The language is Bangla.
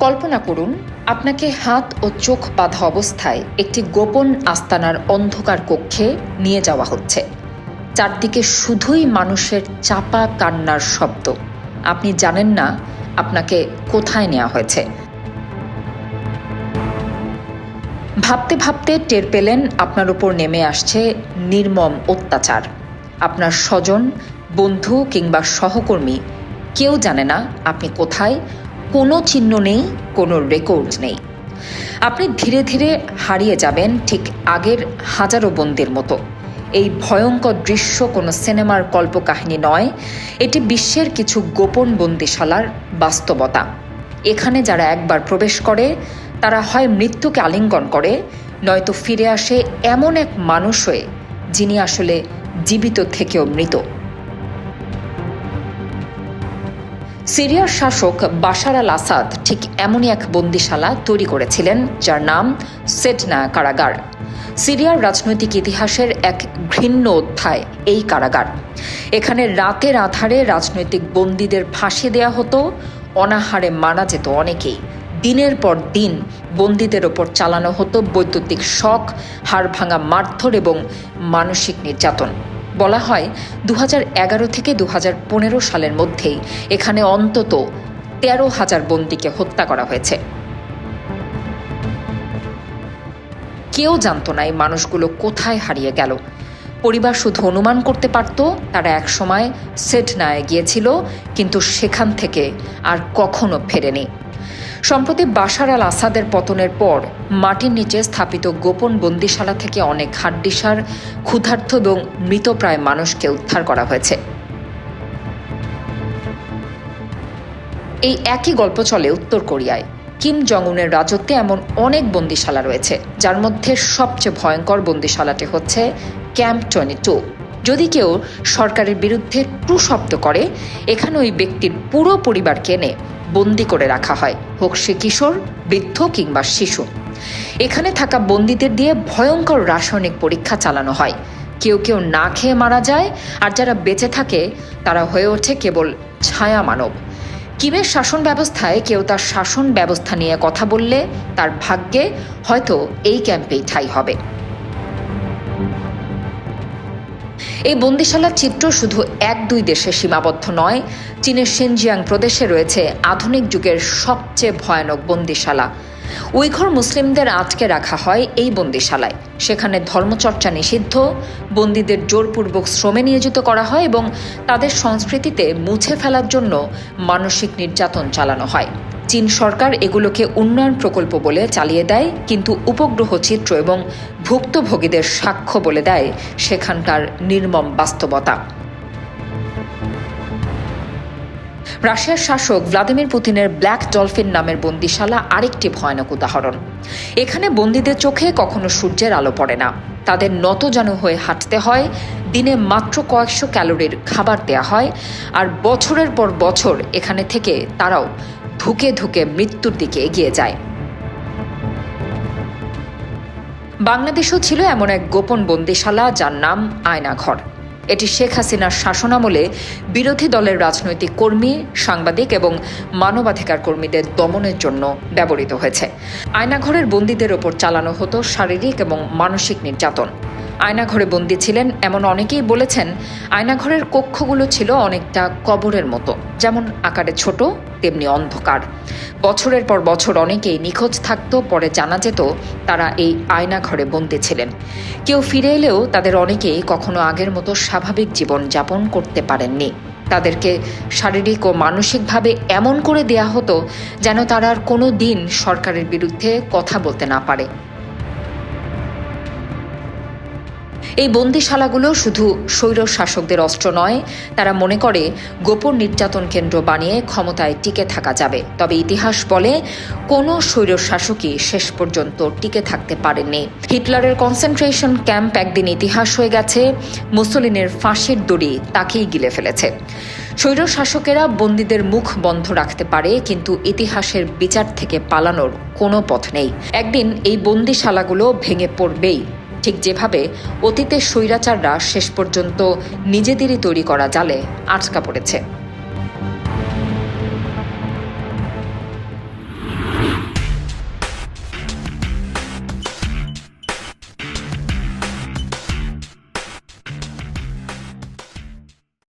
কল্পনা করুন, আপনাকে হাত ও চোখ বাঁধা অবস্থায় একটি গোপন আস্তানার অন্ধকার কক্ষে নিয়ে যাওয়া হচ্ছে। চারদিকে শুধুই মানুষের চাপা কান্নার শব্দ। আপনি জানেন না আপনাকে কোথায় নেওয়া হয়েছে। ভাবতে ভাবতে টের পেলেন আপনার উপর নেমে আসছে নির্মম অত্যাচার। আপনার স্বজন, বন্ধু কিংবা সহকর্মী, কেউ জানে না আপনি কোথায় কোনো চিহ্ন নেই, কোনো রেকর্ড নেই। আপনি ধীরে ধীরে হারিয়ে যাবেন ঠিক আগের হাজারো বন্দির মতো। এই ভয়ঙ্কর দৃশ্য কোনো সিনেমার কল্পকাহিনী নয়, এটি বিশ্বের কিছু গোপন বন্দিশালার বাস্তবতা। এখানে যারা একবার প্রবেশ করে, তারা হয় মৃত্যুকে আলিঙ্গন করে, নয়তো ফিরে আসে এমন এক মানুষ হয়ে, যিনি আসলে জীবিত থেকেও মৃত। সিরিয়ার শাসক বাশার আল আসাদ ঠিক এমনই এক বন্দিশালা তৈরি করেছিলেন, যার নাম সেটনা কারাগার। সিরিয়ার রাজনৈতিক ইতিহাসের এক ঘৃণ্য অধ্যায় এই কারাগার। এখানে রাতের আধারে রাজনৈতিক বন্দীদের ফাঁসি দেয়া হতো, অনাহারে মারা যেত অনেকেই। দিনের পর দিন বন্দীদের ওপর চালানো হতো বৈদ্যুতিক শখ হাড় ভাঙা মারধর এবং মানসিক নির্যাতন। বলা হয় দু হাজার এগারো থেকে দু হাজার পনেরো সালের মধ্যেই এখানে অন্তত তেরো হাজার বন্দিকে হত্যা করা হয়েছে। কেউ জানতো না এই মানুষগুলো কোথায় হারিয়ে গেল। পরিবার শুধু অনুমান করতে পারত, তারা একসময় সেটনায় গিয়েছিল, কিন্তু সেখান থেকে আর কখনো ফেরেনি। সম্প্রতি বাশার আল আসাদের পতনের পর, মাটির নিচে স্থাপিত গোপন বন্দিশালা থেকে অনেক হাড্ডিসার ক্ষুধার্থ এবং মৃতপ্রায় মানুষকে উদ্ধার করা হয়েছে। এই একই গল্প চলে উত্তর কোরিয়ায়। কিম জং উনের রাজত্বে এমন অনেক বন্দিশালা রয়েছে, যার মধ্যে সবচেয়ে ভয়ঙ্কর বন্দিশালাটি হচ্ছে ক্যাম্প টোয়েন্টি টু। যদি কেউ সরকারের বিরুদ্ধে টু শব্দ করে, এখানে ওই ব্যক্তির পুরো পরিবারকে এনে বন্দি করে রাখা হয়। হোক সে কিশোর, বৃদ্ধ কিংবা শিশু। এখানে থাকা বন্দীদের দিয়ে ভয়ঙ্কর রাসায়নিক পরীক্ষা চালানো হয়। কেউ কেউ না খেয়ে মারা যায়, আর যারা বেঁচে থাকে, তারা হয়ে ওঠে কেবল ছায়া মানব। কিমের শাসন ব্যবস্থায় কেউ তার শাসন ব্যবস্থা নিয়ে কথা বললে তার ভাগ্যে হয়তো এই ক্যাম্পেই ঠাই হবে। এই বন্দিশালার চিত্র শুধু এক দুই দেশে সীমাবদ্ধ নয়, চীনের সিনজিয়াং প্রদেশে রয়েছে আধুনিক যুগের সবচেয়ে ভয়ানক বন্দিশালা। উইঘর মুসলিমদের আটকে রাখা হয় এই বন্দিশালায়। সেখানে ধর্মচর্চা নিষিদ্ধ, বন্দীদের জোরপূর্বক শ্রমে নিয়োজিত করা হয় এবং তাদের সংস্কৃতিতে মুছে ফেলার জন্য মানসিক নির্যাতন চালানো হয়। চীন সরকার এগুলোকে উন্নয়ন প্রকল্প বলে চালিয়ে দেয়, কিন্তু উপগ্রহ চিত্র এবং ভুক্তভোগীদের সাক্ষ্য বলে দেয় সেখানকার নির্মম বাস্তবতা। রাশিয়ার শাসক ভ্লাদিমির পুতিনের ব্ল্যাক ডলফিন নামের বন্দিশালা আরেকটি ভয়ানক উদাহরণ। এখানে বন্দীদের চোখে কখনো সূর্যের আলো পড়ে না। তাদের নতজানু হয়ে হাঁটতে হয়, দিনে মাত্র কয়েকশো ক্যালোরির খাবার দেয়া হয়, আর বছরের পর বছর এখানে থেকে তারাও ধুকে ধুকে মৃত্যুর দিকে এগিয়ে যায়। বাংলাদেশও ছিল এমন এক গোপন বন্দিশালা যার নাম আয়নাঘর। এটি শেখ হাসিনার শাসনামলে বিরোধী দলের রাজনৈতিক কর্মী, সাংবাদিক এবং মানবাধিকার কর্মীদের দমনের জন্য ব্যবহৃত হয়েছে। আয়নাঘরের বন্দীদের ওপর চালানো হতো শারীরিক এবং মানসিক নির্যাতন। আয়নাঘরে বন্দী ছিলেন এমন অনেকেই বলেছেন, আয়নাঘরের কক্ষগুলো ছিল অনেকটা কবরের মতো। যেমন আকারে ছোট, তেমনি অন্ধকার। বছরের পর বছর অনেকেই নিখোঁজ থাকত, পরে জানা যেত তারা এই আয়নাঘরে বন্দী ছিলেন। কেউ ফিরে এলেও তাদের অনেকেই কখনো আগের মতো স্বাভাবিক জীবন যাপন করতে পারেননি। তাদেরকে শারীরিক ও মানসিকভাবে এমন করে দেয়া হতো যেন তারা আর কোনো দিন সরকারের বিরুদ্ধে কথা বলতে না পারে। এই বন্দিশালাগুলো শুধু স্বৈর শাসকদের অস্ত্র নয়, তারা মনে করে গোপন নির্যাতন কেন্দ্র বানিয়ে ক্ষমতায় টিকে থাকা যাবে। তবে ইতিহাস বলে কোনো স্বৈর শাসকই শেষ পর্যন্ত টিকে থাকতে পারেননি। হিটলারের কনসেন্ট্রেশন ক্যাম্প একদিন ইতিহাস হয়ে গেছে, মুসলিনের ফাঁসির দড়ি তাকেই গিলে ফেলেছে। স্বৈর শাসকেরা বন্দীদের মুখ বন্ধ রাখতে পারে, কিন্তু ইতিহাসের বিচার থেকে পালানোর কোনো পথ নেই। একদিন এই বন্দিশালাগুলো ভেঙে পড়বেই। ঠিক যেভাবে অতীতের স্বৈরাচাররা শেষ পর্যন্ত নিজেদেরই তৈরি করা জালে আটকা পড়েছে।